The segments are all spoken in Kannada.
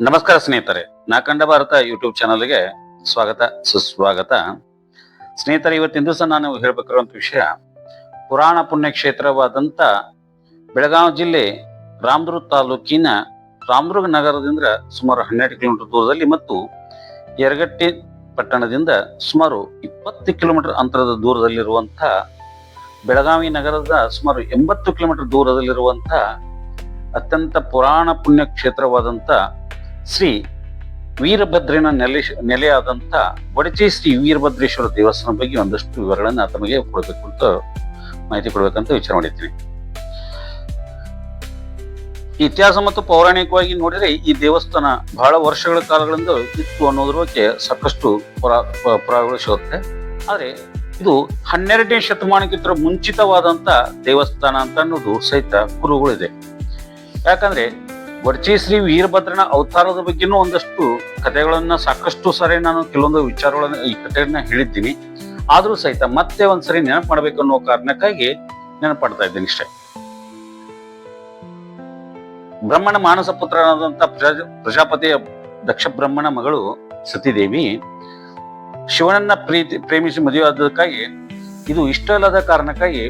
ನಮಸ್ಕಾರ ಸ್ನೇಹಿತರೆ, ನಾಕಂಡ ಭಾರತ ಯೂಟ್ಯೂಬ್ ಚಾನಲ್ಗೆ ಸ್ವಾಗತ, ಸುಸ್ವಾಗತ. ಸ್ನೇಹಿತರೆ, ಇವತ್ತಿನ ದಿವಸ ನಾನು ಹೇಳ್ಬೇಕಿರುವಂತ ವಿಷಯ, ಪುರಾಣ ಪುಣ್ಯಕ್ಷೇತ್ರವಾದಂಥ ಬೆಳಗಾವಿ ಜಿಲ್ಲೆ ರಾಮದುರ್ಗ ತಾಲೂಕಿನ ರಾಮದುರ್ಗ ನಗರದಿಂದ ಸುಮಾರು ಹನ್ನೆರಡು ಕಿಲೋಮೀಟರ್ ದೂರದಲ್ಲಿ ಮತ್ತು ಯರಗಟ್ಟಿ ಪಟ್ಟಣದಿಂದ ಸುಮಾರು ಇಪ್ಪತ್ತು ಕಿಲೋಮೀಟರ್ ಅಂತರದ ದೂರದಲ್ಲಿರುವಂಥ ಬೆಳಗಾವಿ ನಗರದ ಸುಮಾರು ಎಂಬತ್ತು ಕಿಲೋಮೀಟರ್ ದೂರದಲ್ಲಿರುವಂಥ ಅತ್ಯಂತ ಪುರಾಣ ಪುಣ್ಯ ಕ್ಷೇತ್ರವಾದಂಥ ಶ್ರೀ ವೀರಭದ್ರನ ನೆಲೆ ನೆಲೆಯಾದಂಥ ಒಡಚಿ ಶ್ರೀ ವೀರಭದ್ರೇಶ್ವರ ದೇವಸ್ಥಾನ ಬಗ್ಗೆ ಒಂದಷ್ಟು ವಿವರಗಳನ್ನ ತಮಗೆ ಕೊಡಬೇಕು ಅಂತ ಮಾಹಿತಿ ಕೊಡಬೇಕಂತ ವಿಚಾರ ಮಾಡಿದ್ದೀನಿ ಇತಿಹಾಸ ಮತ್ತು ಪೌರಾಣಿಕವಾಗಿ ನೋಡಿದರೆ ಈ ದೇವಸ್ಥಾನ ಬಹಳ ವರ್ಷಗಳ ಕಾಲಗಳಿಂದ ಇತ್ತು ಅನ್ನೋದ್ರ ಬಗ್ಗೆ ಸಾಕಷ್ಟು ಪುರಾ ಪುರಾವೆಗಳು ಸಿಗುತ್ತೆ. ಆದರೆ ಇದು ಹನ್ನೆರಡನೇ ಶತಮಾನಕ್ಕಿಂತ ಮುಂಚಿತವಾದಂತ ದೇವಸ್ಥಾನ ಅಂತ ಅನ್ನೋದು ಸಹಿತ ಕುರುಗಳಿದೆ ಯಾಕಂದ್ರೆ ವರ್ಚಿ ಶ್ರೀ ವೀರಭದ್ರನ ಅವತಾರದ ಬಗ್ಗೆನೂ ಒಂದಷ್ಟು ಕಥೆಗಳನ್ನ ಸಾಕಷ್ಟು ಸರಿ ನಾನು ಕೆಲವೊಂದು ವಿಚಾರಗಳನ್ನ ಈ ಕಥೆಗಳನ್ನ ಹೇಳಿದ್ದೀನಿ. ಆದ್ರೂ ಸಹಿತ ಮತ್ತೆ ಒಂದ್ಸರಿ ನೆನಪು ಮಾಡ್ಬೇಕು ಅನ್ನೋ ಕಾರಣಕ್ಕಾಗಿ ನೆನಪಾಡ್ತಾ ಇದ್ದೀನಿ ಇಷ್ಟೇ. ಬ್ರಹ್ಮಣ ಮಾನಸ ಪುತ್ರನಾದಂತ ಪ್ರಜಾ, ಪ್ರಜಾಪತಿಯ ದಕ್ಷ ಬ್ರಹ್ಮಣ ಮಗಳು ಸತಿದೇವಿ ಶಿವನನ್ನ ಪ್ರೀತಿ, ಪ್ರೇಮಿಸಿ ಮದುವೆ ಆದಕ್ಕಾಗಿ ಇದು ಇಷ್ಟ ಇಲ್ಲದ ಕಾರಣಕ್ಕಾಗಿ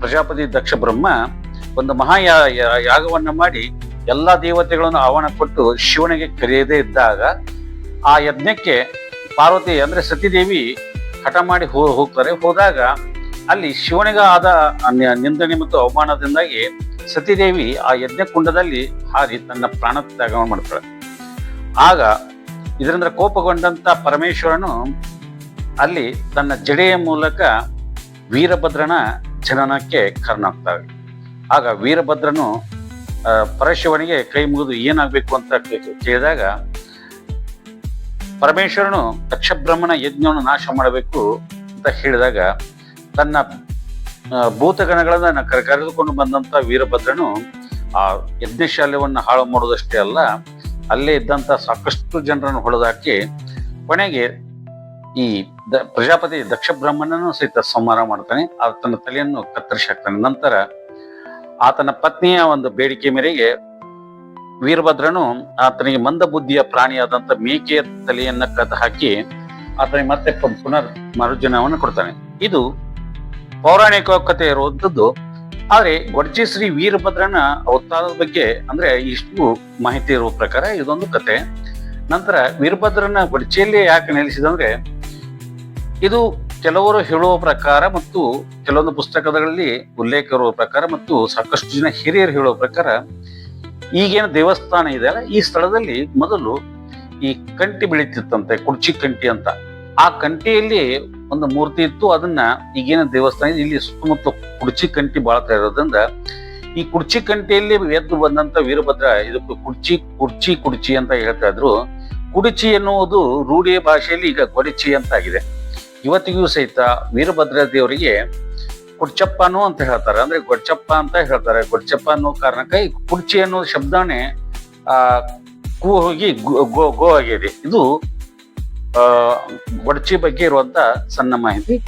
ಪ್ರಜಾಪತಿ ದಕ್ಷ ಬ್ರಹ್ಮ ಒಂದು ಮಹಾ ಯಾಗವನ್ನ ಮಾಡಿ ಎಲ್ಲಾ ದೇವತೆಗಳನ್ನು ಆಹ್ವಾನ ಕೊಟ್ಟು ಶಿವನಿಗೆ ಕರೆಯದೇ ಇದ್ದಾಗ ಆ ಯಜ್ಞಕ್ಕೆ ಪಾರ್ವತಿ ಅಂದ್ರೆ ಸತೀದೇವಿ ಹಠ ಮಾಡಿ ಹೋ ಹೋಗ್ತಾರೆ. ಹೋದಾಗ ಅಲ್ಲಿ ಶಿವನಿಗೆ ಆದ ನಿಂದನೆ ಮತ್ತು ಅವಮಾನದಿಂದಾಗಿ ಸತೀದೇವಿ ಆ ಯಜ್ಞ ಕುಂಡದಲ್ಲಿ ಹಾರಿ ತನ್ನ ಪ್ರಾಣ ತ್ಯಾಗ ಮಾಡ್ತಾಳೆ. ಆಗ ಇದರಿಂದ ಕೋಪಗೊಂಡಂತ ಪರಮೇಶ್ವರನು ಅಲ್ಲಿ ತನ್ನ ಜಡೆಯ ಮೂಲಕ ವೀರಭದ್ರನ ಜನನಕ್ಕೆ ಕಾರಣಾಗ್ತವೆ ಆಗ ವೀರಭದ್ರನು ಪರಶಿವನಿಗೆ ಕೈ ಮುಗಿದು ಏನಾಗಬೇಕು ಅಂತ ಕೇಳಿದಾಗ ಪರಮೇಶ್ವರನು ದಕ್ಷಬ್ರಹ್ಮನ ಯಜ್ಞವನ್ನು ನಾಶ ಮಾಡಬೇಕು ಅಂತ ಹೇಳಿದಾಗ ತನ್ನ ಭೂತಗಣಗಳನ್ನು ಭೂತಗಣಗಳನ್ನ ಕರೆ- ಕರೆದುಕೊಂಡು ಬಂದಂತ ವೀರಭದ್ರನು ಆ ಯಜ್ಞಶಾಲೆಯನ್ನು ಹಾಳು ಮಾಡೋದಷ್ಟೇ ಅಲ್ಲ, ಅಲ್ಲೇ ಇದ್ದಂತ ಸಾಕಷ್ಟು ಜನರನ್ನು ಹೊಡೆದಾಕಿ ಕೊನೆಗೆ ಈ ದ- ಪ್ರಜಾಪತಿ ದಕ್ಷ ಬ್ರಹ್ಮನನ್ನು ಸಹಿತ ಸಂಹಾರ ಮಾಡ್ತಾನೆ ತನ್ನ ತಲೆಯನ್ನು ಕತ್ತರಿಸಿ ಹಾಕ್ತಾನೆ. ನಂತರ ಆತನ ಪತ್ನಿಯ ಒಂದು ಬೇಡಿಕೆ ಮೇರೆಗೆ ವೀರಭದ್ರನು ಆತನಿಗೆ ಮಂದ ಬುದ್ಧಿಯ ಪ್ರಾಣಿಯಾದಂತ ಮೇಕೆಯ ತಲೆಯನ್ನ ಕದ್ದು ಹಾಕಿ ಆತನಿಗೆ ಮತ್ತೆ ಪುನರ್ ಮರುಜನವನ್ನು ಕೊಡ್ತಾನೆ. ಇದು ಪೌರಾಣಿಕ ಕಥೆ ಆದ್ರೆ ಗೊಡ್ಜಿ ಶ್ರೀ ವೀರಭದ್ರನ ಅವತಾರದ ಬಗ್ಗೆ ಅಂದ್ರೆ ಇಷ್ಟು ಮಾಹಿತಿ ಇರುವ ಪ್ರಕಾರ ಇದೊಂದು ಕತೆ ನಂತರ ವೀರಭದ್ರನ ಗೊಡ್ಚಿಯಲ್ಲಿ ಯಾಕೆ ನೆಲೆಸಿದಂದ್ರೆ ಇದು ಕೆಲವರು ಹೇಳುವ ಪ್ರಕಾರ ಮತ್ತು ಕೆಲವೊಂದು ಪುಸ್ತಕಗಳಲ್ಲಿ ಉಲ್ಲೇಖ ಇರುವ ಪ್ರಕಾರ ಮತ್ತು ಸಾಕಷ್ಟು ಜನ ಹಿರಿಯರು ಹೇಳುವ ಪ್ರಕಾರ ಈಗೇನು ದೇವಸ್ಥಾನ ಇದೆ ಅಲ್ಲ, ಈ ಸ್ಥಳದಲ್ಲಿ ಮೊದಲು ಈ ಕಂಟಿ ಬೆಳೀತಿತ್ತಂತೆ, ಕುರ್ಚಿ ಕಂಟಿ ಅಂತ. ಆ ಕಂಟಿಯಲ್ಲಿ ಒಂದು ಮೂರ್ತಿ ಇತ್ತು, ಅದನ್ನ ಈಗೇನು ದೇವಸ್ಥಾನ ಇದೆ, ಇಲ್ಲಿ ಸುತ್ತಮುತ್ತ ಕುರ್ಚಿ ಕಂಟಿ ಬಾಳ್ತಾ ಇರೋದ್ರಿಂದ ಈ ಕುರ್ಚಿ ಕಂಟಿಯಲ್ಲಿ ಎದ್ದು ಬಂದಂತ ವೀರಭದ್ರ ಇದಕ್ಕೆ ಕುರ್ಚಿ ಕುರ್ಚಿ ಕುರ್ಚಿ ಅಂತ ಹೇಳ್ತಾ ಇದ್ರು. ಕುಡಿಚಿ ಎನ್ನುವುದು ರೂಢಿಯ ಭಾಷೆಯಲ್ಲಿ ಈಗ ಗೊಡಿಚಿ ಅಂತ ಆಗಿದೆ. ಇವತ್ತಿಗೂ ಸಹಿತ ವೀರಭದ್ರ ದೇವರಿಗೆ ಕುಡ್ಚಪ್ಪನು ಅಂತ ಹೇಳ್ತಾರೆ. ಅಂದ್ರೆ ಗೊಡ್ಚಪ್ಪ ಅಂತ ಹೇಳ್ತಾರೆ. ಗೊಡ್ಚಪ್ಪ ಅನ್ನೋ ಕಾರಣಕ್ಕೆ ಕುರ್ಚಿ ಅನ್ನೋ ಶಬ್ದನೇ, ಆ, ಕೂ ಹೋಗಿ ಗೋ- ಗೋ ಆಗಿದೆ. ಇದು, ಆ, ಗೊಡ್ಚಿ ಬಗ್ಗೆ ಇರುವಂತ ಸಣ್ಣ ಮಾಹಿತಿ.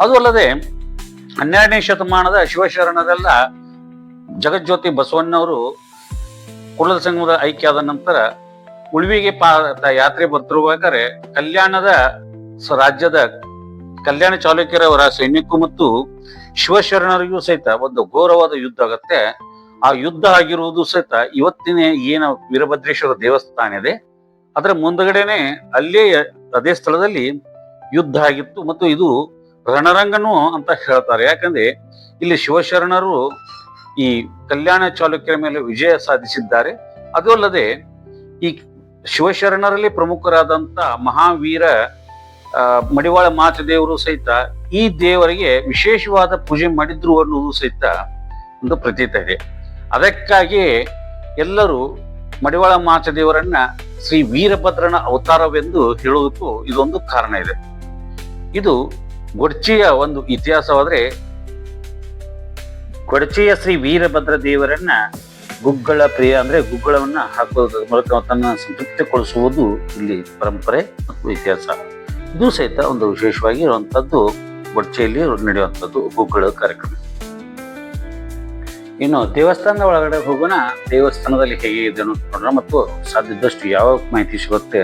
ಅದು ಅಲ್ಲದೆ, ಹನ್ನೆರಡನೇ ಶತಮಾನದ ಶಿವಶರಣರೆಲ್ಲ ಜಗಜ್ಯೋತಿ ಬಸವಣ್ಣವರು ಕುಲದ ಸಂಘದ ಐಕ್ಯ ಆದ ನಂತರ ಉಳ್ವಿಗೆ ಪಾ ಯಾತ್ರೆ ಬರ್ತಿರುವಾಗರೆ ಕಲ್ಯಾಣದ ರಾಜ್ಯದ ಕಲ್ಯಾಣ ಚಾಲುಕ್ಯರವರ ಸೈನ್ಯಕ್ಕೂ ಮತ್ತು ಶಿವಶರಣರಿಗೂ ಸಹಿತ ಒಂದು ಘೋರವಾದ ಯುದ್ಧ ಆಗತ್ತೆ. ಆ ಯುದ್ಧ ಆಗಿರುವುದು ಸಹಿತ ಇವತ್ತಿನ ಏನು ವೀರಭದ್ರೇಶ್ವರ ದೇವಸ್ಥಾನ ಇದೆ. ಅದರ ಮುಂದಗಡೆನೆ ಅಲ್ಲೇ ಅದೇ ಸ್ಥಳದಲ್ಲಿ ಯುದ್ಧ ಆಗಿತ್ತು ಮತ್ತು ಇದು ರಣರಂಗನು ಅಂತ ಹೇಳ್ತಾರೆ. ಯಾಕಂದ್ರೆ ಇಲ್ಲಿ ಶಿವಶರಣರು ಈ ಕಲ್ಯಾಣ ಚಾಲುಕ್ಯರ ಮೇಲೆ ವಿಜಯ ಸಾಧಿಸಿದ್ದಾರೆ. ಅದು ಅಲ್ಲದೆ ಈ ಶಿವಶರಣರಲ್ಲಿ ಪ್ರಮುಖರಾದಂತ ಮಹಾವೀರ ಮಡಿವಾಳ ಮಾತೃ ದೇವರು ಸಹಿತ ಈ ದೇವರಿಗೆ ವಿಶೇಷವಾದ ಪೂಜೆ ಮಾಡಿದ್ರು ಅನ್ನೋದು ಸಹಿತ ಒಂದು ಪ್ರತೀತ ಇದೆ. ಅದಕ್ಕಾಗಿ ಎಲ್ಲರೂ ಮಡಿವಾಳ ಮಾತೃ ದೇವರನ್ನ ಶ್ರೀ ವೀರಭದ್ರನ ಅವತಾರವೆಂದು ಹೇಳುವುದಕ್ಕೂ ಇದೊಂದು ಕಾರಣ ಇದೆ. ಇದು ಗೊಡ್ಚಿಯ ಒಂದು ಇತಿಹಾಸವಾದ್ರೆ ಗೊಡ್ಚಿಯ ಶ್ರೀ ವೀರಭದ್ರ ದೇವರನ್ನ ಗುಗ್ಗಳ ಪ್ರಿಯ ಅಂದ್ರೆ ಗುಗ್ಗಳವನ್ನ ಹಾಕೋದ್ರ ಮೂಲಕ ತನ್ನ ಸಂತೃಪ್ತಿಗೊಳಿಸುವುದು ಇಲ್ಲಿ ಪರಂಪರೆ ಮತ್ತು ಇತಿಹಾಸ. ಇದು ಸಹಿತ ಒಂದು ವಿಶೇಷವಾಗಿ ಇರುವಂತದ್ದು ಗೊಡ್ಚೆಯಲ್ಲಿ ನಡೆಯುವಂಥದ್ದು ಗುಗ್ಗಳ ಕಾರ್ಯಕ್ರಮ. ಇನ್ನು ದೇವಸ್ಥಾನದ ಒಳಗಡೆ ಹೋಗೋಣ. ದೇವಸ್ಥಾನದಲ್ಲಿ ಹೇಗೆ ಇದೆ ನೋಡೋಣ ಮತ್ತು ಸಾಧ್ಯದಷ್ಟು ಯಾವ ಮಾಹಿತಿ ಸಿಗುತ್ತೆ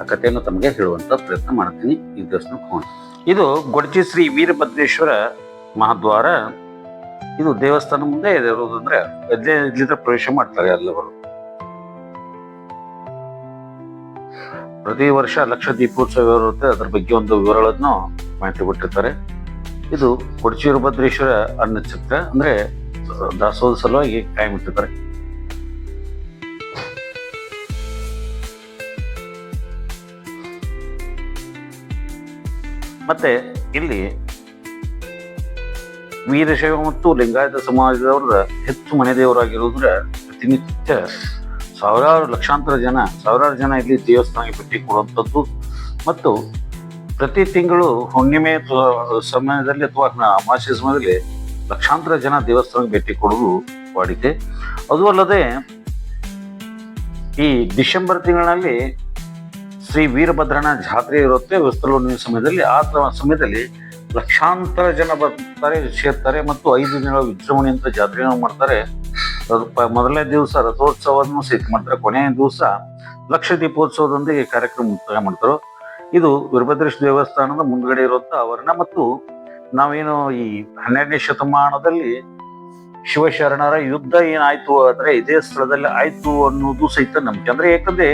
ಆ ಕಥೆಯನ್ನು ತಮಗೆ ಹೇಳುವಂತ ಪ್ರಯತ್ನ ಮಾಡ್ತೀನಿ. ಈ ದರ್ಶನ ಹೋಗೋಣ. ಇದು ಗೊಡಚಿ ಶ್ರೀ ವೀರಭದ್ರೇಶ್ವರ ಮಹಾದ್ವಾರ. ಇದು ದೇವಸ್ಥಾನ ಮುಂದೆ ಇರೋದಂದ್ರೆ ಅಂದ್ರೆ ಇಲ್ಲಿಂದ ಪ್ರವೇಶ ಮಾಡ್ತಾರೆ ಎಲ್ಲವರು. ಪ್ರತಿ ವರ್ಷ ಲಕ್ಷ ದೀಪೋತ್ಸವ ಇರುತ್ತೆ. ಅದ್ರ ಬಗ್ಗೆ ಒಂದು ವಿವರಗಳನ್ನು ಮಾಹಿತಿ ಕೊಟ್ಟಿರ್ತಾರೆ. ಇದು ಕೊಡಚಿ ಭದ್ರೇಶ್ವರ ಅನ್ನ ಚಿತ್ರ ಅಂದ್ರೆ ದಾಸೋಹ ಸಲುವಾಗಿ ಕಾಯಂ ಇಟ್ಟಿದ್ದಾರೆ. ಮತ್ತೆ ಇಲ್ಲಿ ವೀರಶೈವ ಮತ್ತು ಲಿಂಗಾಯತ ಸಮಾಜದವರ ಹೆಚ್ಚು ಮನೆ ದೇವರಾಗಿರೋದ್ರ ಪ್ರತಿನಿತ್ಯ ಸಾವಿರಾರು ಲಕ್ಷಾಂತರ ಜನ, ಸಾವಿರಾರು ಜನ ಇಲ್ಲಿ ದೇವಸ್ಥಾನಕ್ಕೆ ಭೇಟಿ ಕೊಡುವಂಥದ್ದು. ಮತ್ತು ಪ್ರತಿ ತಿಂಗಳು ಹುಣ್ಣಿಮೆ ಸಮಯದಲ್ಲಿ ಅಥವಾ ಅಮಾವಾಸ್ಯ ಸಮಯದಲ್ಲಿ ಲಕ್ಷಾಂತರ ಜನ ದೇವಸ್ಥಾನಕ್ಕೆ ಭೇಟಿ ಕೊಡೋದು ವಾಡಿಕೆ. ಅದು ಅಲ್ಲದೆ ಈ ಡಿಸೆಂಬರ್ ತಿಂಗಳಲ್ಲಿ ಶ್ರೀ ವೀರಭದ್ರನ ಜಾತ್ರೆ ಇರುತ್ತೆ. ವಸ್ತುಲ ಸಮಯದಲ್ಲಿ. ಆ ಸಮಯದಲ್ಲಿ ಲಕ್ಷಾಂತರ ಜನ ಬರ್ತಾರೆ, ಸೇರ್ತಾರೆ ಮತ್ತು ಐದು ದಿನಗಳ ವಿಜೃಂಭಣೆ ಅಂತ ಜಾತ್ರೆಯನ್ನು ಮಾಡ್ತಾರೆ. ಮೊದಲನೇ ದಿವಸ ರಥೋತ್ಸವವನ್ನು ಸಹಿತ ಮಾಡ್ತಾರೆ. ಕೊನೆಯ ದಿವಸ ಲಕ್ಷ ದೀಪೋತ್ಸವದೊಂದಿಗೆ ಕಾರ್ಯಕ್ರಮ ಮುಕ್ತಾಯ ಮಾಡ್ತಾರೆ. ಇದು ವೀರಭದ್ರೇಶ್ವರ ದೇವಸ್ಥಾನದ ಮುಂದ್ಗಡೆ ಇರುವಂತ ಆವರಣ ಮತ್ತು ನಾವೇನು ಈ ಹನ್ನೆರಡನೇ ಶತಮಾನದಲ್ಲಿ ಶಿವಶರಣರ ಯುದ್ಧ ಏನಾಯ್ತು ಅಂದ್ರೆ ಇದೇ ಸ್ಥಳದಲ್ಲಿ ಆಯ್ತು ಅನ್ನೋದು ಸಹಿತ ನಂಬಿಕೆ. ಅಂದ್ರೆ ಯಾಕಂದ್ರೆ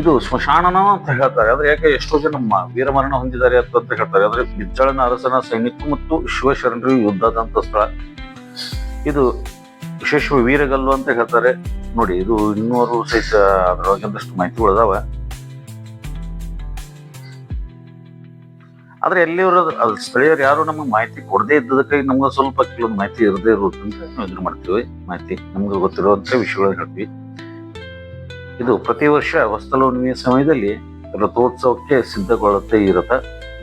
ಇದು ಸ್ಮಶಾನನ ಅಂತ ಹೇಳ್ತಾರೆ. ಅಂದ್ರೆ ಯಾಕೆ ಎಷ್ಟೋ ಜನ ವೀರಮರಣ ಹೊಂದಿದ್ದಾರೆ ಅಂತ ಹೇಳ್ತಾರೆ. ಅಂದ್ರೆ ಬಿಜ್ಜಳನ ಅರಸನ ಸೈನಿಕ ಮತ್ತು ಶಿವಶರಣರು ಯುದ್ಧದಂತ ಸ್ಥಳ. ಇದು ವಿಶೇಷ ವೀರಗಲ್ಲು ಅಂತ ಹೇಳ್ತಾರೆ. ನೋಡಿ, ಇದು ಇನ್ನೂರು ಸಹಿತ ಅದರೊಳಗೆ ಒಂದಷ್ಟು ಮಾಹಿತಿಗಳು ಅದಾವ ಆದ್ರೆ ಎಲ್ಲಿಯವರು ಅದು ಸ್ಥಳೀಯರು ಯಾರು ನಮಗೆ ಮಾಹಿತಿ ಕೊಡದೇ ಇದ್ದದಕ್ಕೆ ನಮ್ಗೆ ಸ್ವಲ್ಪ ಕೆಲವೊಂದು ಮಾಹಿತಿ ಇರದೇ ಇರೋದ್ರಿಂದ ನಾವು ಇದನ್ನ ಮಾಡ್ತೀವಿ. ಮಾಹಿತಿ ನಮ್ಗೆ ಗೊತ್ತಿರುವಂತ ವಿಷಯಗಳನ್ನ ಹೇಳ್ತೀವಿ. ಇದು ಪ್ರತಿ ವರ್ಷ ವಸ್ತಲೋನ್ವಿಯ ಸಮಯದಲ್ಲಿ ರಥೋತ್ಸವಕ್ಕೆ ಸಿದ್ಧಗೊಳ್ಳುತ್ತೆ ಈ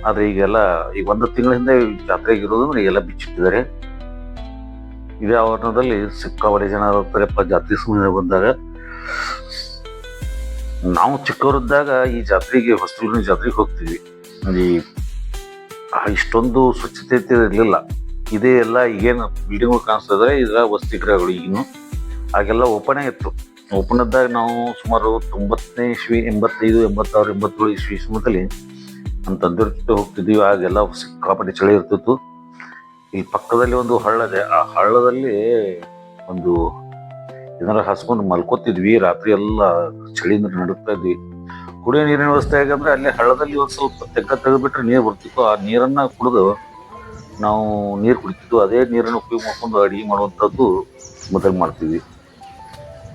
ಆದ್ರೆ ಈಗೆಲ್ಲ ಈಗ ಒಂದು ತಿಂಗಳ ಹಿಂದೆ ಜಾತ್ರೆಗೆ ಇರೋದು ಈಗೆಲ್ಲ ಬಿಚ್ಚಿಟ್ಟಿದ್ದಾರೆ. ಇದೇ ಆವರಣದಲ್ಲಿ ಸಿಕ್ಕಾಪಟ್ಟೆ ಜನ ಇರ್ತಾರಪ್ಪ ಜಾತ್ರೆ ಸಮಯ ಬಂದಾಗ, ನಾವು ಚಿಕ್ಕವರಿದ್ದಾಗ ಈ ಜಾತ್ರೆಗೆ ಹೊಸಲೂರಿನ ಜಾತ್ರೆಗೆ ಹೋಗ್ತೀವಿ. ಈ ಇಷ್ಟೊಂದು ಸ್ವಚ್ಛತೆ ಇರಲಿಲ್ಲ. ಇದೇ ಎಲ್ಲ ಈಗೇನು ಬಿಲ್ಡಿಂಗ್ಗಳು ಕಾಣಿಸ್ತಾ ಇದಾರೆ ವಸ್ತಿ ಗೃಹಗಳು ಈಗಿನ ಆಗೆಲ್ಲ ಓಪನ್ ಇತ್ತು. ಓಪನ್ ಇದ್ದಾಗ ನಾವು ಸುಮಾರು ತೊಂಬತ್ತನೇ ಇಸ್ವಿ, ಎಂಬತ್ತೈದು, ಎಂಬತ್ತಾರು, ಎಂಬತ್ತೇಳು ಇಸ್ವಿ ಸಮಯದಲ್ಲಿ ನಮ್ಮ ತಂದೆಯವ್ರ ಹೋಗ್ತಿದ್ದೀವಿ ಆಗೆಲ್ಲ ಸಿಕ್ಕಾಪಟ್ಟೆ ಚಳಿ ಇರ್ತಿತ್ತು. ಇಲ್ಲಿ ಪಕ್ಕದಲ್ಲಿ ಒಂದು ಹಳ್ಳ ಇದೆ ಆ ಹಳ್ಳದಲ್ಲಿ ಒಂದು ಏನಾರ ಹಸ್ಕೊಂಡು ಮಲ್ಕೋತಿದ್ವಿ. ರಾತ್ರಿ ಎಲ್ಲ ನಡುತ್ತಾ ಇದ್ವಿ. ಕುಡಿಯೋ ನೀರಿನ ವ್ಯವಸ್ಥೆ ಹೇಗಂದ್ರೆ ಅಲ್ಲಿ ಹಳ್ಳದಲ್ಲಿ ಒಂದು ಸ್ವಲ್ಪ ತೆಗ್ಗ ತೆಗೆದ್ಬಿಟ್ರೆ ನೀರು ಬರ್ತಿತ್ತು. ಆ ನೀರನ್ನ ಕುಡಿದು ನಾವು ನೀರು ಕುಡಿತಿದ್ವು. ಅದೇ ನೀರನ್ನು ಉಪಯೋಗ ಮಾಡ್ಕೊಂಡು ಅಡಿಗೆ ಮಾಡುವಂಥದ್ದು ಮೊದಲು ಮಾಡ್ತೀವಿ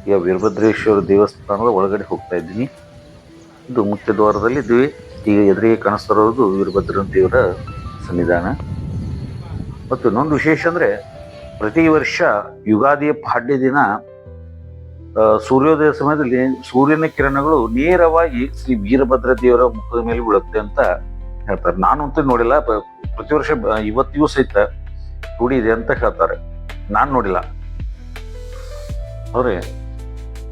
ಈಗ ವೀರಭದ್ರೇಶ್ವರ ದೇವಸ್ಥಾನದ ಒಳಗಡೆ ಹೋಗ್ತಾ ಇದ್ದೀನಿ. ಇದು ಮುಖ್ಯ ದ್ವಾರದಲ್ಲಿ ಇದ್ವಿ ಈಗ ಎದುರಿಗೆ ಕಾಣಿಸ್ತಾ ಇರೋದು ವೀರಭದ್ರ ದೇವರ ಸನ್ನಿಧಾನ. ಮತ್ತು ಇನ್ನೊಂದು ವಿಶೇಷ ಅಂದ್ರೆ ಪ್ರತಿ ವರ್ಷ ಯುಗಾದಿಯ ಪಾಡ್ಯ ದಿನ ಸೂರ್ಯೋದಯ ಸಮಯದಲ್ಲಿ ಸೂರ್ಯನ ಕಿರಣಗಳು ನೇರವಾಗಿ ಶ್ರೀ ವೀರಭದ್ರ ದೇವರ ಮುಖದ ಮೇಲೆ ಬೀಳುತ್ತೆ ಅಂತ ಹೇಳ್ತಾರೆ. ನಾನು ಅಂತೂ ನೋಡಿಲ್ಲ ಪ್ರತಿ ವರ್ಷ ಇವತ್ತಿಗೂ ಸಹಿತ ರೂಢಿದೆ ಅಂತ ಹೇಳ್ತಾರೆ. ನಾನು ನೋಡಿಲ್ಲ. ಅವ್ರೆ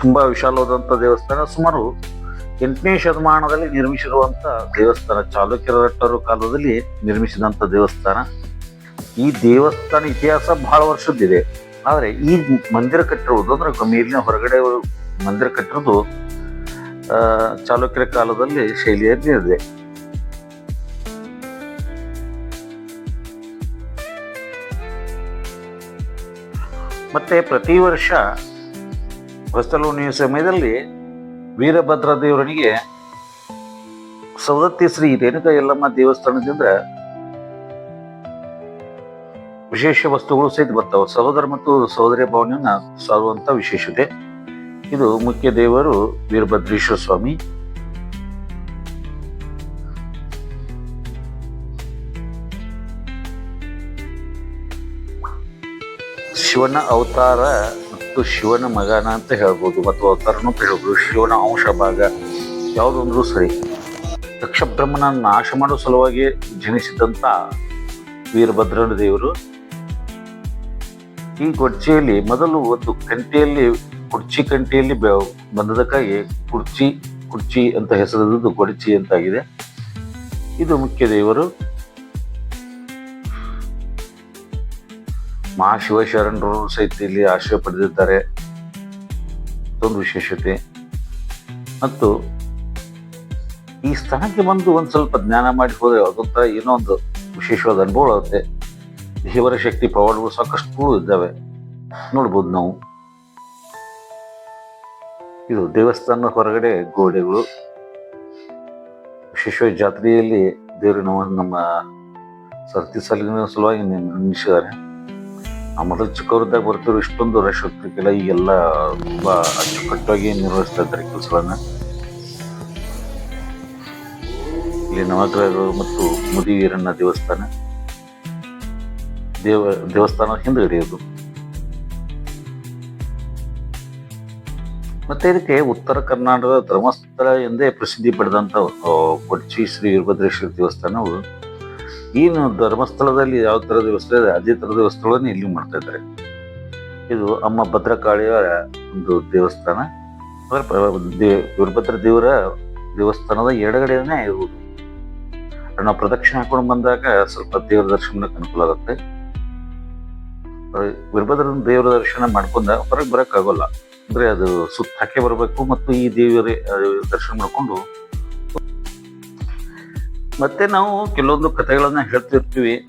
ತುಂಬಾ ವಿಶಾಲವಾದಂಥ ದೇವಸ್ಥಾನ, ಸುಮಾರು ಎಂಟನೇ ಶತಮಾನದಲ್ಲಿ ನಿರ್ಮಿಸಿರುವಂತ ದೇವಸ್ಥಾನ ಚಾಲುಕ್ಯರಟ್ಟರು ಕಾಲದಲ್ಲಿ ನಿರ್ಮಿಸಿದಂತ ದೇವಸ್ಥಾನ. ಈ ದೇವಸ್ಥಾನ ಇತಿಹಾಸ ಬಹಳ ವರ್ಷದ್ದಿದೆ. ಆದರೆ ಈ ಮಂದಿರ ಕಟ್ಟಿರುವುದು ಅಂದ್ರೆ ಮೇಲಿನ ಹೊರಗಡೆ ಮಂದಿರ ಕಟ್ಟಿರೋದು ಚಾಲುಕ್ಯರ ಕಾಲದಲ್ಲಿ ಶೈಲಿಯಲ್ಲಿ ಇದೆ ಮತ್ತೆ ಪ್ರತಿ ವರ್ಷ ಹೊಸ್ತಲೋನಿಯ ಸಮಯದಲ್ಲಿ ವೀರಭದ್ರ ದೇವರನಿಗೆ ಸವದತ್ತಿ ಶ್ರೀ ರೇಣುಕಾ ಯಲ್ಲಮ್ಮ ದೇವಸ್ಥಾನದಿಂದ ವಿಶೇಷ ವಸ್ತುಗಳು ಸಹಿತ ಬರ್ತಾವೆ. ಸಹೋದರ ಮತ್ತು ಸಹೋದರಿಯ ಭಾವನೆಯನ್ನು ಸಾರುವಂಥ ವಿಶೇಷತೆ ಇದು. ಮುಖ್ಯ ದೇವರು ವೀರಭದ್ರೇಶ್ವರ ಸ್ವಾಮಿ. ಶಿವನ ಅವತಾರ ಮತ್ತು ಶಿವನ ಮಗನ ಅಂತ ಹೇಳ್ಬೋದು. ಮತ್ತು ಅವತಾರನು ಹೇಳ್ಬೋದು. ಶಿವನ ಅಂಶ ಭಾಗ ಯಾವುದೊಂದ್ರೂ ಸರಿ. ದಕ್ಷ ಬ್ರಹ್ಮನ ನಾಶ ಮಾಡೋ ಸಲುವಾಗಿ ಜನಿಸಿದಂಥ ವೀರಭದ್ರನ ದೇವರು. ಈ ಕೊಡ್ಚಿಯಲ್ಲಿ ಮೊದಲು ಒಂದು ಕಂಟಿಯಲ್ಲಿ, ಕುರ್ಚಿ ಕಂಟಿಯಲ್ಲಿ ಬಂದದಕ್ಕಾಗಿ ಕುರ್ಚಿ ಕುರ್ಚಿ ಅಂತ ಹೆಸರದ್ದು ಕೊಡಚಿ ಅಂತಾಗಿದೆ. ಇದು ಮುಖ್ಯ ದೇವರು. ಮಹಾಶಿವಶರಣರು ಸಹಿತ ಇಲ್ಲಿ ಆಶ್ರಯ ಪಡೆದಿದ್ದಾರೆ. ಅದೊಂದು ವಿಶೇಷತೆ. ಮತ್ತು ಈ ಸ್ಥಳಕ್ಕೆ ಬಂದು ಒಂದು ಸ್ವಲ್ಪ ಜ್ಞಾನ ಮಾಡಿ ಹೋದ್ರೆ ಅದೊಂಥರ ಏನೋ ಒಂದು ವಿಶೇಷವಾದ ಅನುಭವ ಆಗುತ್ತೆ. ದೇವರ ಶಕ್ತಿ ಪವಾಡಗಳು ಸಾಕಷ್ಟು ಇದ್ದಾವೆ. ನೋಡ್ಬೋದು ನಾವು. ಇದು ದೇವಸ್ಥಾನದ ಹೊರಗಡೆ ಗೋಡೆಗಳು. ವಿಶೇಷವಾಗಿ ಜಾತ್ರೆಯಲ್ಲಿ ದೇವರು ನಮ್ಮ ಸರ್ತಿ ಸಾಲಿನ ಸಲುವಾಗಿ ನಿಲ್ಲಿಸಿದ್ದಾರೆ. ಆ ಮೊದಲು ಚಿಕ್ಕವರಿದ್ದಾಗ ಬರ್ತಿರೋ ಇಷ್ಟೊಂದು ರಶ್ ಹೋಗ್ತಿರ್ಕಿಲ್ಲ ಈಗೆಲ್ಲ ತುಂಬ ಅಚ್ಚುಕಟ್ಟಾಗಿ ನಿರ್ವಹಿಸ್ತಾ ಇದ್ದಾರೆ ಕೆಲಸಗಳನ್ನ. ಇಲ್ಲಿ ನವಗ್ರಹಗಳು ಮತ್ತು ಮುದಿವೀರಣ್ಣ ದೇವಸ್ಥಾನ. ದೇವ, ದೇವಸ್ಥಾನ ಹಿಂದೆ ಇದು ಮತ್ತೆ ಇದಕ್ಕೆ ಉತ್ತರ ಕರ್ನಾಟಕದ ಧರ್ಮಸ್ಥಳ ಎಂದೇ ಪ್ರಸಿದ್ಧಿ ಪಡೆದಂಥ ಕೊಚ್ಚಿ ಶ್ರೀ ವೀರಭದ್ರೇಶ್ವರ ದೇವಸ್ಥಾನವು ಏನು ಧರ್ಮಸ್ಥಳದಲ್ಲಿ ಯಾವ ಥರ ದೇವಸ್ಥಾನ ಇದೆ, ಅದೇ ಥರ ದೇವಸ್ಥಾನವನ್ನು ಇಲ್ಲಿ ಮಾಡ್ತಾ ಇದ್ದಾರೆ. ಇದು ಅಮ್ಮ ಭದ್ರಕಾಳಿಯ ಒಂದು ದೇವಸ್ಥಾನ. ವೀರಭದ್ರ ದೇವರ ದೇವಸ್ಥಾನದ ಎಡಗಡೆನೇ ಇರುವುದು. ನಾವು ಪ್ರದಕ್ಷಿಣೆ ಹಾಕೊಂಡು ಬಂದಾಗ ಸ್ವಲ್ಪ ದೇವರ ದರ್ಶನಕ್ಕೆ ಅನುಕೂಲ ಆಗುತ್ತೆ. ವೀರಭದ್ರ ದೇವರ ದರ್ಶನ ಮಾಡ್ಕೊಂಡ ಹೊರಗೆ ಬರೋಕ್ಕಾಗೋಲ್ಲ. ಅಂದ್ರೆ ಅದು ಸುತ್ತ ಹಾಕಿ ಬರಬೇಕು ಮತ್ತು ಈ ದೇವರ ದರ್ಶನ ಮಾಡ್ಕೊಂಡು. ಮತ್ತೆ ನಾವು ಕೆಲವೊಂದು ಕಥೆಗಳನ್ನ ಹೇಳ್ತಿರ್ತೀವಿ.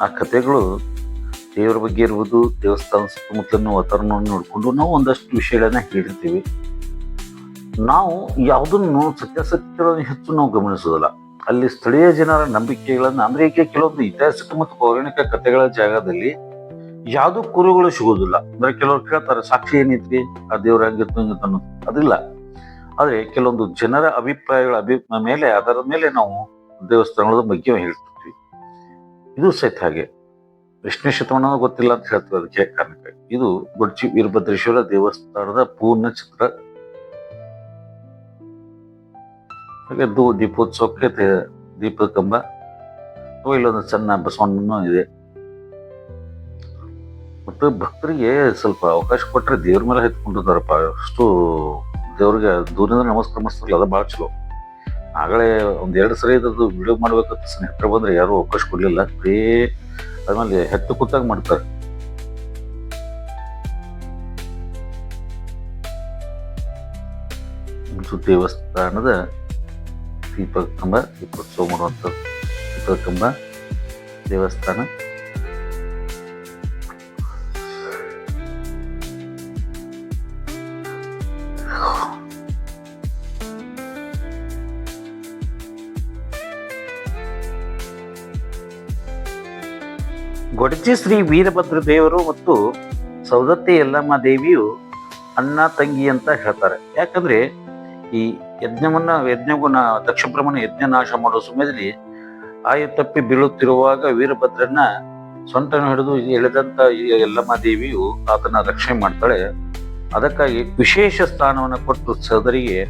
ಆ ಕಥೆಗಳು ದೇವರ ಬಗ್ಗೆ ಇರುವುದು ದೇವಸ್ಥಾನ ಸುತ್ತಮುತ್ತಲಿನ ವಾತಾವರಣವನ್ನು ನೋಡಿಕೊಂಡು ನಾವು ಒಂದಷ್ಟು ವಿಷಯಗಳನ್ನ ಹೇಳಿರ್ತೀವಿ. ನಾವು ಯಾವುದನ್ನು ಸತ್ಯಾಸತ್ಯಗಳನ್ನು ಹೆಚ್ಚು ನಾವು ಗಮನಿಸೋದಿಲ್ಲ. ಅಲ್ಲಿ ಸ್ಥಳೀಯ ಜನರ ನಂಬಿಕೆಗಳನ್ನ, ಅಂದ್ರೆ ಈಗ ಕೆಲವೊಂದು ಐತಿಹಾಸಿಕ ಮತ್ತು ಪೌರಾಣಿಕ ಕಥೆಗಳ ಜಾಗದಲ್ಲಿ ಯಾವ್ದು ಕುರುಗಳು ಸಿಗೋದಿಲ್ಲ ಅಂದ್ರೆ ಕೆಲವ್ರು ಕೇಳ್ತಾರೆ, ಸಾಕ್ಷಿ ಏನೈತ್ರಿ? ಆ ದೇವ್ರ ಹಂಗಿತ್ತು ಹಿಂಗಿತ್ತು ಅದಿಲ್ಲ. ಆದ್ರೆ ಕೆಲವೊಂದು ಜನರ ಅಭಿಪ್ರಾಯಗಳ ಅಭಿ, ಮೇಲೆ ಅದರ ಮೇಲೆ ನಾವು ದೇವಸ್ಥಾನಗಳ ಬಗ್ಗೆ ಹೇಳ್ತಿರ್ತೀವಿ ಇದು ಸಹಿತ ಹಾಗೆ. ವಿಷ್ಣು ಶತಮಾನ ಗೊತ್ತಿಲ್ಲ ಅಂತ ಹೇಳ್ತೀವಿ ಅದಕ್ಕೆ ಕಾರಣಕ್ಕೆ. ಇದು ಗೊಡ್ಚಿ ವೀರಭದ್ರೇಶ್ವರ ದೇವಸ್ಥಾನದ ಪೂರ್ಣ ಚಿತ್ರ. ಹಾಗೆ ದೀಪೋತ್ಸವಕ್ಕೆ ದೀಪದ ಕಂಬ. ಇಲ್ಲೊಂದು ಸಣ್ಣ ಬಸವಣ್ಣನೂ ಇದೆ. ಮತ್ತು ಭಕ್ತರಿಗೆ ಸ್ವಲ್ಪ ಅವಕಾಶ ಕೊಟ್ಟರೆ ದೇವ್ರ ಮೇಲೆ ಎತ್ಕೊಂಡಿದ್ದಾರಪ್ಪ ಅಷ್ಟು ದೇವ್ರಿಗೆ ದೂರದಿಂದ ನಮಸ್ಕಾರ ಮಾಡಿಸ್ತಾರಲ್ಲ, ಅದು ಭಾಳ ಚಲೋ. ಆಗಲೇ ಒಂದ್ ಎರಡು ಸರಿ ಇದ್ರದ್ದು ವಿಡಿಯೋ ಮಾಡ್ಬೇಕಂತ ಸ್ನೇಹಿತರ ಬಂದರೆ ಯಾರು ಅವಕಾಶ ಕೊಡಲಿಲ್ಲ. ಬರೀ ಆಮೇಲೆ ಹೆತ್ತು ಕೂತಾಗ ಮಾಡ್ತಾರೆ. ದೇವಸ್ಥಾನದ ದೀಪದ ಕಂಬ, ದೀಪೋತ್ಸವ ಮಾಡುವಂಥ ದೀಪ ಕಂಬ, ದೇವಸ್ಥಾನ. ಗೊಡಚಿ ಶ್ರೀ ವೀರಭದ್ರ ದೇವರು ಮತ್ತು ಸೌದತ್ತಿ ಯಲ್ಲಮ್ಮ ದೇವಿಯು ಅಣ್ಣ ತಂಗಿ ಅಂತ ಹೇಳ್ತಾರೆ. ಯಾಕಂದ್ರೆ ಈ ಯಜ್ಞವನ್ನ ಯಜ್ಞಗುಣ ದಕ್ಷ ಬ್ರಹ್ಮಣ ಯಜ್ಞ ನಾಶ ಮಾಡೋ ಸಮಯದಲ್ಲಿ ಆಯು ತಪ್ಪಿ ಬೀಳುತ್ತಿರುವಾಗ ವೀರಭದ್ರನ್ನ ಸೊಂಟನ ಹಿಡಿದು ಎಳೆದಂತ ಯಲ್ಲಮ್ಮ ದೇವಿಯು ಆತನ ರಕ್ಷಣೆ ಮಾಡ್ತಾಳೆ. ಅದಕ್ಕಾಗಿ ವಿಶೇಷ ಸ್ಥಾನವನ್ನು ಕೊಟ್ಟು ಸೋದರಿಗೆ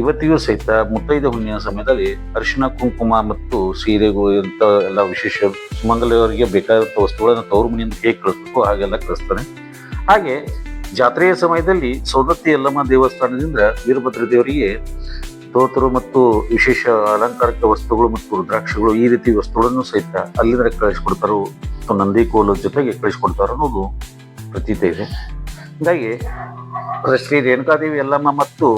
ಇವತ್ತಿಗೂ ಸಹಿತ ಮುತ್ತೈದೆ ಹುಣ್ಣಿನ ಸಮಯದಲ್ಲಿ ಅರಿಶಿನ, ಕುಂಕುಮ ಮತ್ತು ಸೀರೆಗಳು ಇಂಥ ಎಲ್ಲ ವಿಶೇಷ ಸುಮಂಗಲಿಯವರಿಗೆ ಬೇಕಾದಂಥ ವಸ್ತುಗಳನ್ನು ತವರು ಮನೆಯಿಂದ ಹೇಗೆ ಕಳಿಸ್ಬೇಕು ಹಾಗೆಲ್ಲ ಕಳಿಸ್ತಾನೆ ಹಾಗೆ ಜಾತ್ರೆಯ ಸಮಯದಲ್ಲಿ ಸೌದತ್ತಿ ಯಲ್ಲಮ್ಮ ದೇವಸ್ಥಾನದಿಂದ ವೀರಭದ್ರ ದೇವರಿಗೆ ಸ್ತೋತ್ರ ಮತ್ತು ವಿಶೇಷ ಅಲಂಕಾರಿಕ ವಸ್ತುಗಳು ಮತ್ತು ರುದ್ರಾಕ್ಷಗಳು ಈ ರೀತಿ ವಸ್ತುಗಳನ್ನು ಸಹಿತ ಅಲ್ಲಿಂದ ಕಳಿಸ್ಕೊಡ್ತಾರೋ ಮತ್ತು ನಂದಿ ಕೋಲದ ಜೊತೆಗೆ ಕಳಿಸ್ಕೊಡ್ತಾರೋ ಅನ್ನೋದು ಪ್ರತೀತಿ ಇದೆ. ಹೀಗಾಗಿ ಶ್ರೀ ರೇಣುಕಾದೇವಿ ಯಲ್ಲಮ್ಮ ಮತ್ತು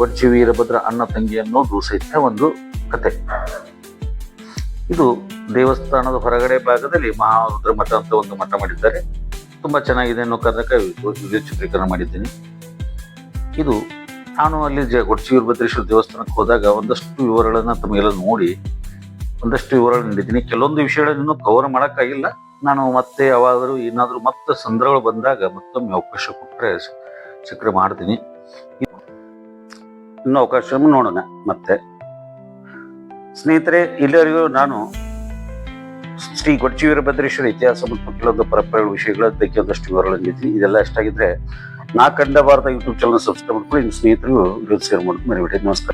ವಜ್ಜಿ ವೀರಭದ್ರ ಅಣ್ಣ ತಂಗಿ ಅನ್ನೋ ಒಂದು ಕತೆ. ಇದು ದೇವಸ್ಥಾನದ ಹೊರಗಡೆ ಭಾಗದಲ್ಲಿ ಮಹಾರುದ್ರ ಮಠ ಅಂತ ಒಂದು ಮಠ ಮಾಡಿದ್ದಾರೆ. ತುಂಬಾ ಚೆನ್ನಾಗಿದೆ ಅನ್ನೋ ಕಾರಣಕ್ಕೆ ವಿಡಿಯೋ ಚಿತ್ರೀಕರಣ ಮಾಡಿದ್ದೀನಿ. ಇದು ನಾನು ಅಲ್ಲಿ ಜ ಗೊಡ್ಚಿ ವೀರಭದ್ರೇಶ್ವರ ದೇವಸ್ಥಾನಕ್ಕೆ ಹೋದಾಗ ಒಂದಷ್ಟು ವಿವರಗಳನ್ನ ತಮಗೆಲ್ಲ ನೋಡಿ, ಒಂದಷ್ಟು ವಿವರಗಳನ್ನು ನೀಡಿದ್ದೀನಿ. ಕೆಲವೊಂದು ವಿಷಯಗಳನ್ನು ಕವರ್ ಮಾಡೋಕ್ಕಾಗಿಲ್ಲ. ನಾನು ಮತ್ತೆ ಯಾವಾದರೂ ಏನಾದರೂ ಮತ್ತೆ ಸಂದರ್ಭಗಳು ಬಂದಾಗ ಮತ್ತೊಮ್ಮೆ ಅವಕಾಶ ಕೊಟ್ಟರೆ ಚಿತ್ರ ಮಾಡ್ತೀನಿ. ಇನ್ನು ಅವಕಾಶ ನೋಡೋಣ. ಮತ್ತೆ ಸ್ನೇಹಿತರೆ, ಇಲ್ಲಿವರೆಗೂ ನಾನು ಶ್ರೀ ಗೊಡ್ಚಿ ವೀರಭದ್ರೇಶ್ವರ ಇತಿಹಾಸ ಮತ್ತು ಕೆಲವೊಂದು ಪರಂಪರೆಗಳ ವಿಷಯಗಳ ಬಗ್ಗೆ ಒಂದಷ್ಟು ವಿವರಗಳನ್ನು ಇದೆಲ್ಲ ಎಷ್ಟಾಗಿದ್ರೆ ನಾ ಕಂಡ ಭಾರತ ಯೂಟ್ಯೂಬ್ ಚಾನಲ್ ಸಬ್ಸ್ಕ್ರೈಬ್ ಮಾಡ್ಕೊಂಡು ನಿಮ್ಮ ಸ್ನೇಹಿತರು ಶೇರ್ ಮಾಡ್ಕೊಂಡು ಮರಿಬೇಡಿ ನಮಸ್ಕಾರ.